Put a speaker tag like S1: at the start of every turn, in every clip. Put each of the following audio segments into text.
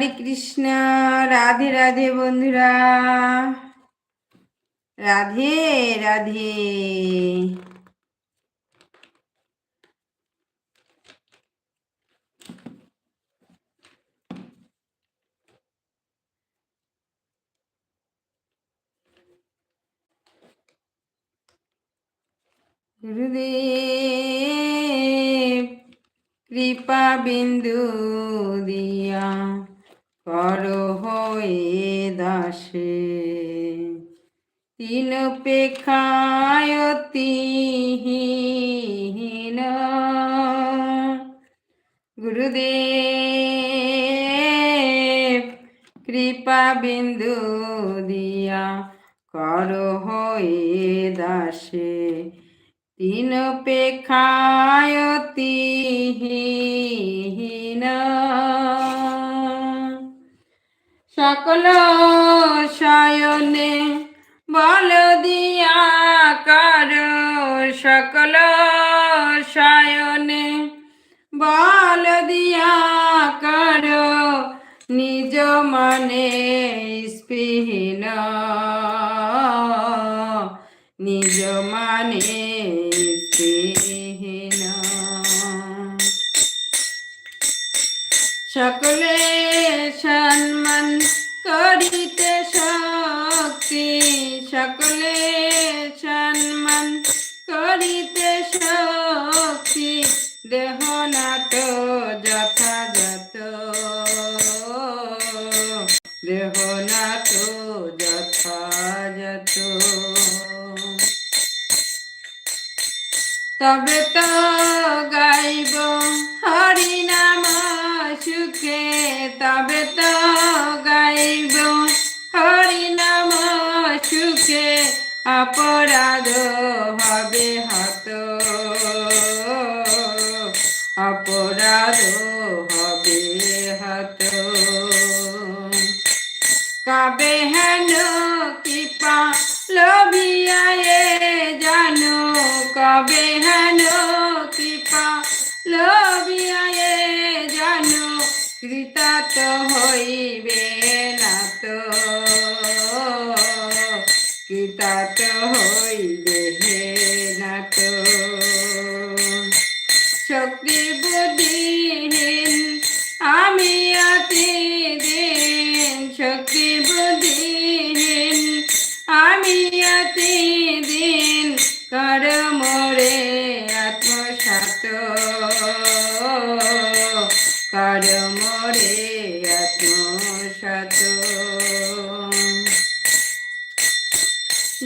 S1: হরে কৃষ্ণ রাধে রাধে বন্ধুরা। রাধে রাধে। গুরুদেব কৃপা বিন্দু। কৃপা বিন্দু দিয়া কর হয়ে দাসে তিন পেখায়তিহীন সকল শয়নে বল সকল শয়নে বল দিয়া কর নিজ মনে স্পৃহীন নিজ মানে স্পৃহীন সকলে সম্মান করিতে শক্তি সকলে সম্মান করিতে শক্তি, দেহ নাট যথাযথ। দেহ নাট যথাযথ। তবে তো গাইব হরি নাম সুখে, তবে তো গাইব হরি নাম সুখে, অপরাধ কবে হেন কৃপা লোভিয়ায়ে জানো কৃতাত হইবে না তো। কৃতাত হইবে না তো শক্তি বুদ্ধিহীন আমি অতি দিন। শক্তি বুদ্ধিহীন আমি অতি আত্মসাত কর আত্মসাত।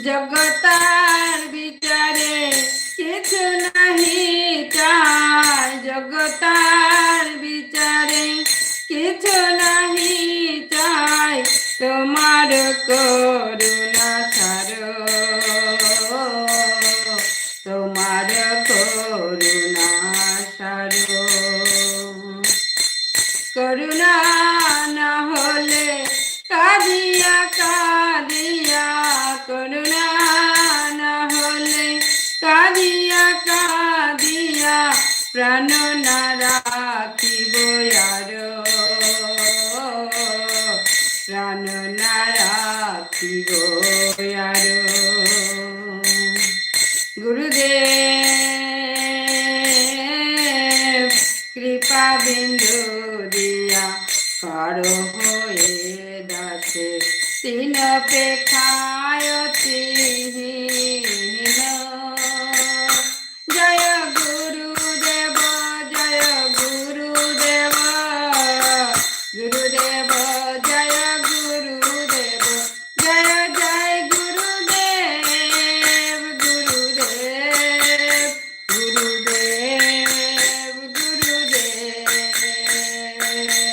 S1: জগতার বিচারে কিছু নাহি চাই। জগতার বিচারে কিছু নাহি চাই। তোমার করুণা সার। প্রাণ না রাখিব আর গুরুদেব কৃপা বিন্দু দিয়া কর হয়ে দাসে। তিন পেখায়তিহীন Thank you.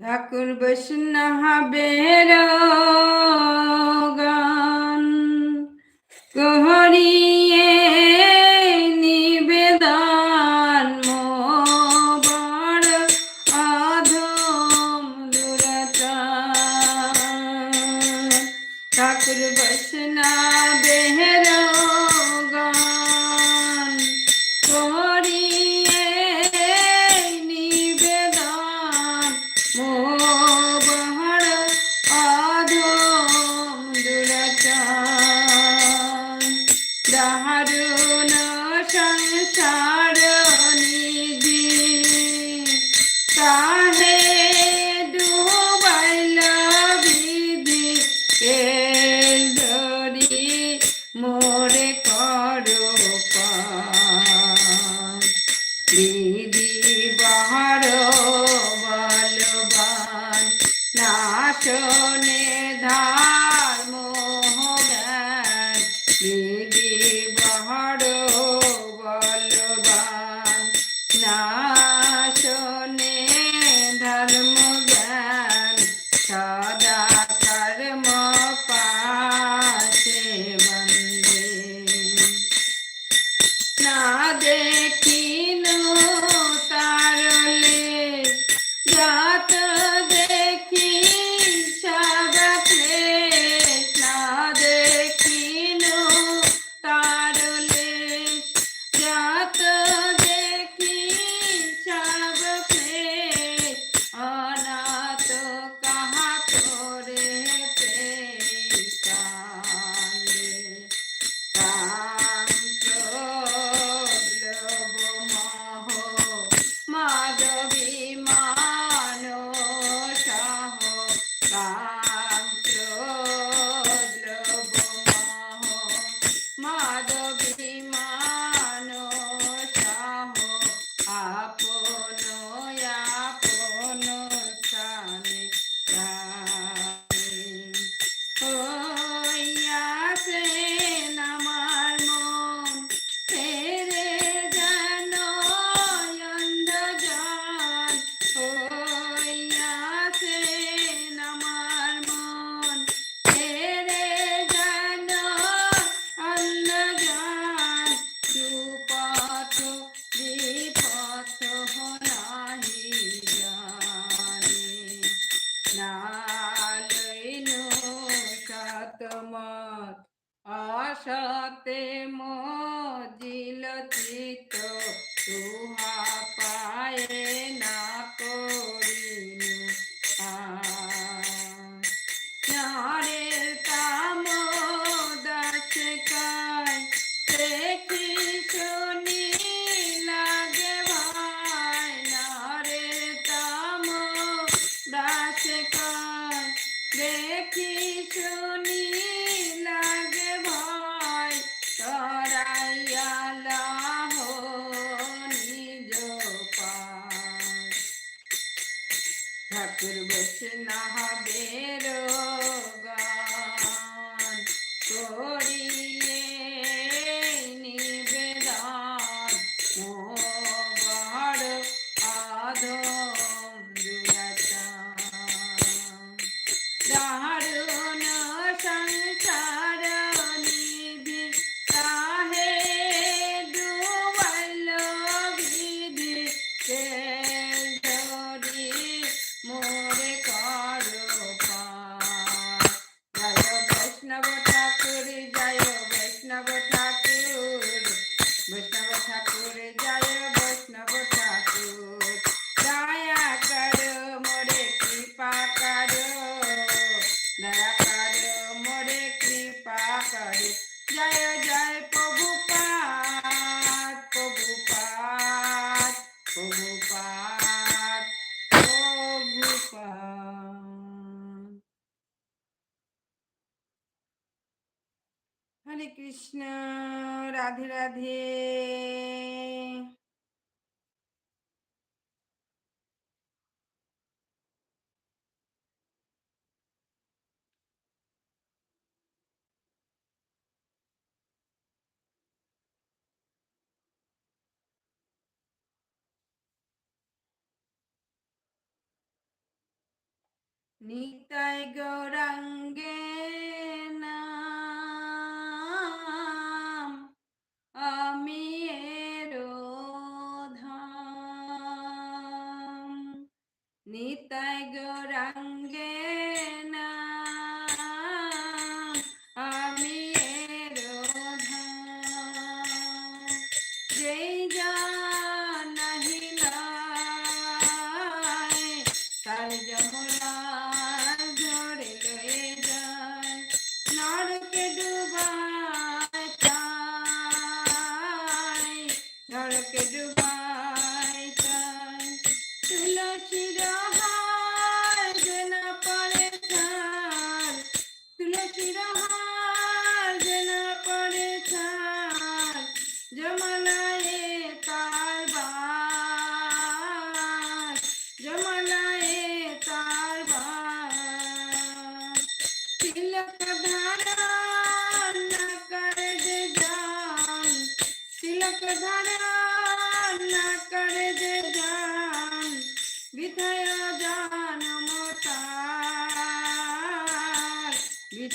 S1: ঠাকুর বৈষ্ণবের day. মত আশাতে মিলতি চিত তুহা ঠাকুর বসে না হবে রোগা কৃষ্ণ রাধে রাধে। নিতাই গৌরঙ্গে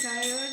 S1: Sayonara.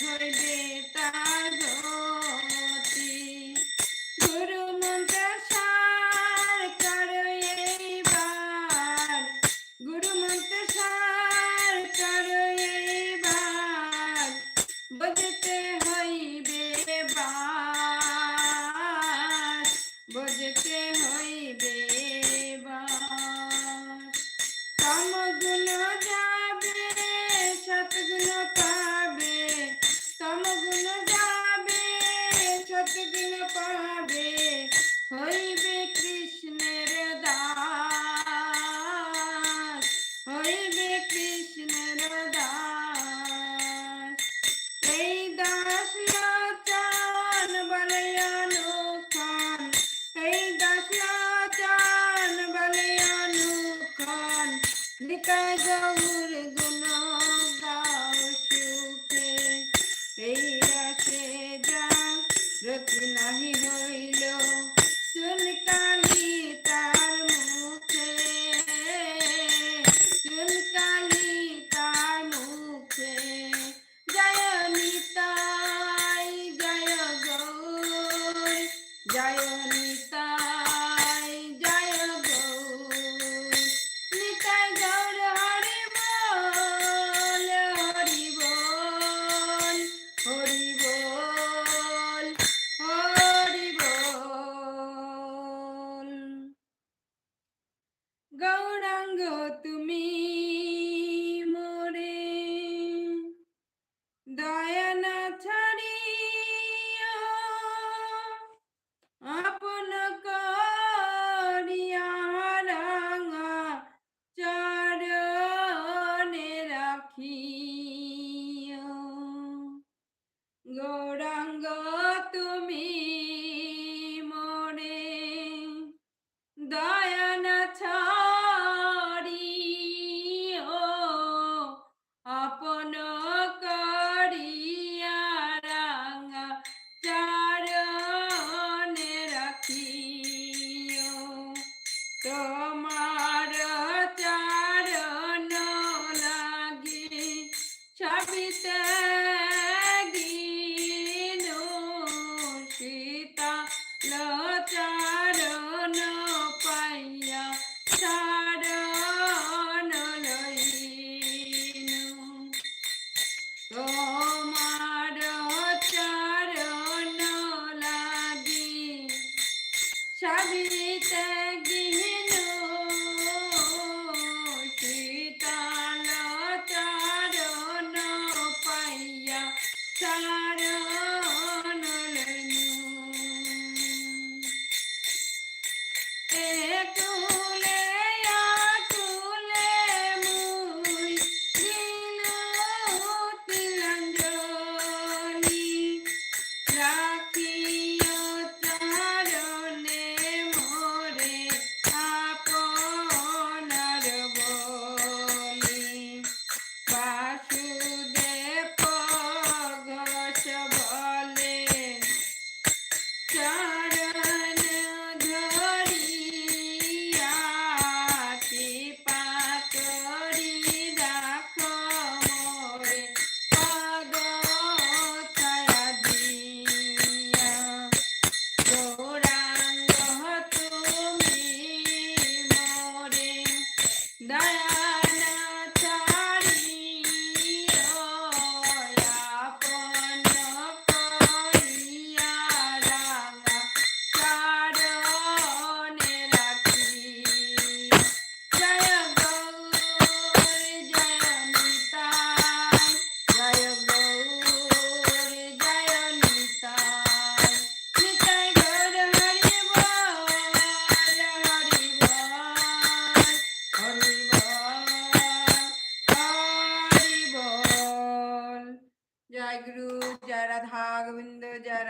S1: কি হইবে 加油！গৌরাঙ্গ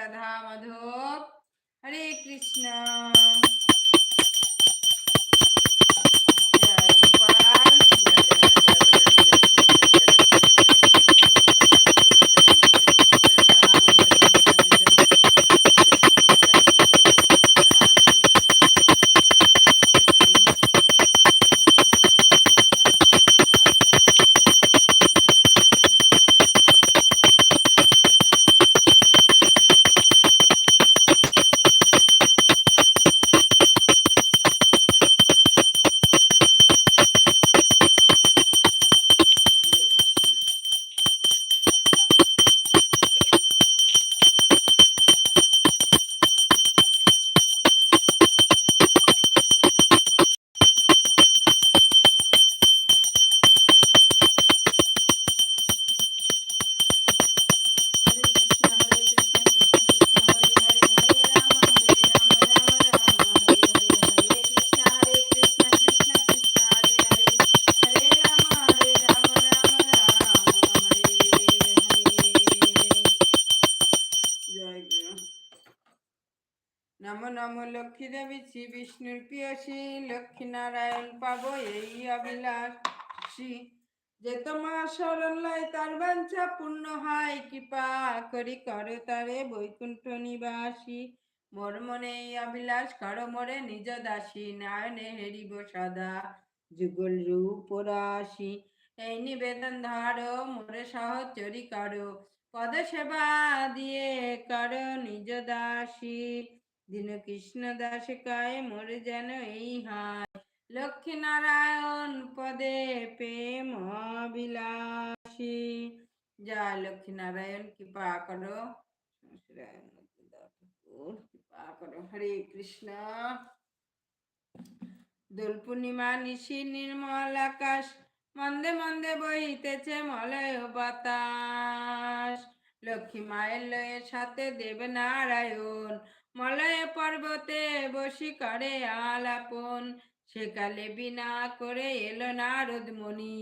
S1: राधा मधु। हरे कृष्णा। দেবী শ্রী বিষ্ণুর প্রিয়সী লক্ষ্মী নারায়ণ পাবো এই অবিলাসী যে তোমার শরণ লয়, তার বাঞ্ছা পূর্ণ হয়। কৃপা করি করো তারে বৈকুণ্ঠ নিবাসী। মোর মনে এই অবিলাস করো মোরে নিজ দাসী, নায়নে হেরিব সদা যুগল রূপ রাশি। এই নিবেদন ধারো, মোরে সহচরি করো। পদ সেবা দিয়ে করো নিজ দাসী। দিন কৃষ্ণ দাস কায় মোরে যেন এই হায় লক্ষ্মী নারায়ণ পদে প্রেম বিলাসী যা লক্ষ্মী নারায়ণ কৃপা করো। কৃপা করো। হরে কৃষ্ণ। দোল পূর্ণিমা নিশি নির্মল আকাশ, মন্দে মন্দে বহিতেছে মলয় বাতাস। লক্ষ্মী মায়ের লয়ের সাথে দেব নারায়ণ মলয় পর্বতে বসি করে আলাপন। সেকালে বিনা করে এলো নারদ মণি।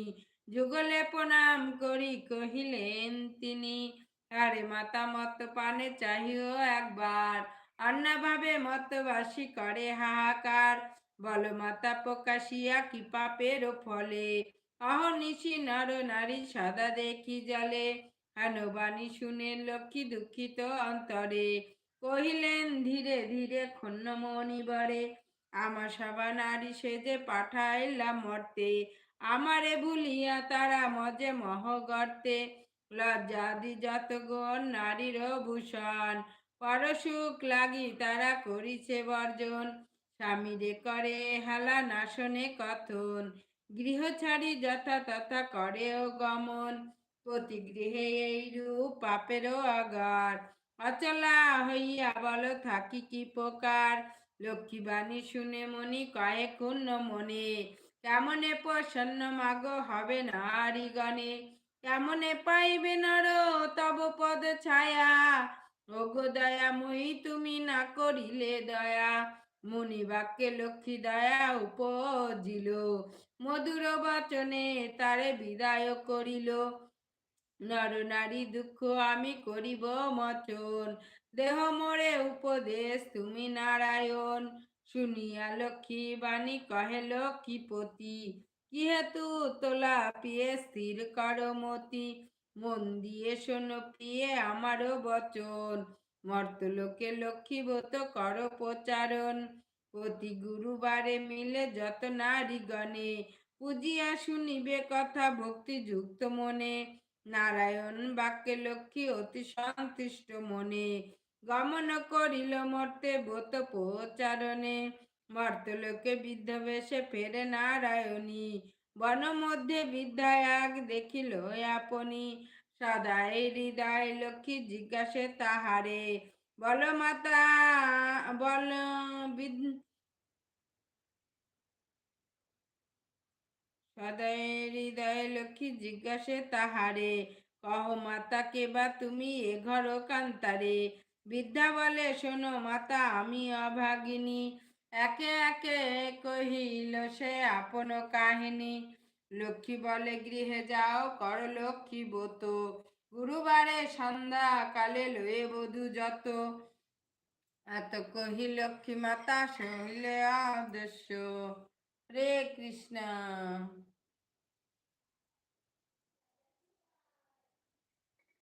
S1: যুগলে প্রণাম করি কহিলেন তিনি। আরে মাতা মত পানে চাহিও একবার। অন্যভাবে মতবাসী করে হাহাকার। বল মাতা প্রকাশিয়া কি পাপের ফলে? অহনিশি নর নারী সদা দেখি জলে। হানবাণী শুনে লক্ষ্মী দুঃখিত অন্তরে। কহিলেন, ধীরে ধীরে মনিবরে আমার সবা নারী সেজে পাঠাইলাম মর্তে আমারে ভুলিয়া তারা মজে মহ গর্তে। লজ্জাদি যত গুণ নারীর ভূষণ, পরশুক লাগি তারা করিছে বর্জন। স্বামীরে করে হেলা নাশনে কথন, গৃহ ছাড়ি যথা তথা করেও গমন। প্রতি গৃহে এই রূপ পাপেরও আগার অচলা হইয়া বল থাকি কি প্রকার? লক্ষ্মীবাণী শুনে মনি কয়ে মনে কেমনে প্রসন্ন মাগ হবে নারীগণে? কেমনে পাইবে নর তব পদ ছায়া? ওগো দয়া মই তুমি না করিলে দয়া। মুনি বাক্যে লক্ষ্মী দয়া উপজিল। মধুর বচনে তারে বিদায় করিল। নর নারী দুঃখ আমি করিব মচন। দেহ মোরে উপদেশ, তুমি নারায়ণ। শুনিয়া লক্ষ্মী বাণী কহে, লক্ষ্মীপতি কি হেতু তোলা পিয়ে স্থির কর মতি? মন দিয়ে শোনো প্রিয়ে আমারও বচন। মর্তলোকে লক্ষ্মীবত কর প্রচারণ। প্রতি গুরুবারে মিলে যত নারীগণে পুজিয়া শুনিবে কথা ভক্তিযুক্ত মনে। নারায়ণ বাক্যে লক্ষ্মী অতি সন্তুষ্ট মনে। গমন করিল মর্তে ব্রত প্রচারণে। মর্তলোকে বৃদ্ধ বেশে ফেরে নারায়ণী। বন মধ্যে বিদ্যায়াগ দেখিল আপনি। সদাই হৃদয় লক্ষ্মী জিজ্ঞাসে তাহারে, বল মাতা, বল সদয় হৃদয় লক্ষ্মী জিজ্ঞাসে তাহারে, কহ মাতা, কে বা তুমি এ ঘর কান্তারে? বিদ্যা বলে, শোনো মাতা, আমি অভাগিনী। একে একে কহিল, সে আপন কাহিনী। লক্ষ্মী বলে, গৃহে যাও, কর লক্ষ্মী বত গুরুবারে সন্ধ্যা কালে লয়ে বধু যত। এত কহি লক্ষ্মী মাতা শৈলে আদর্শ। রে কৃষ্ণ।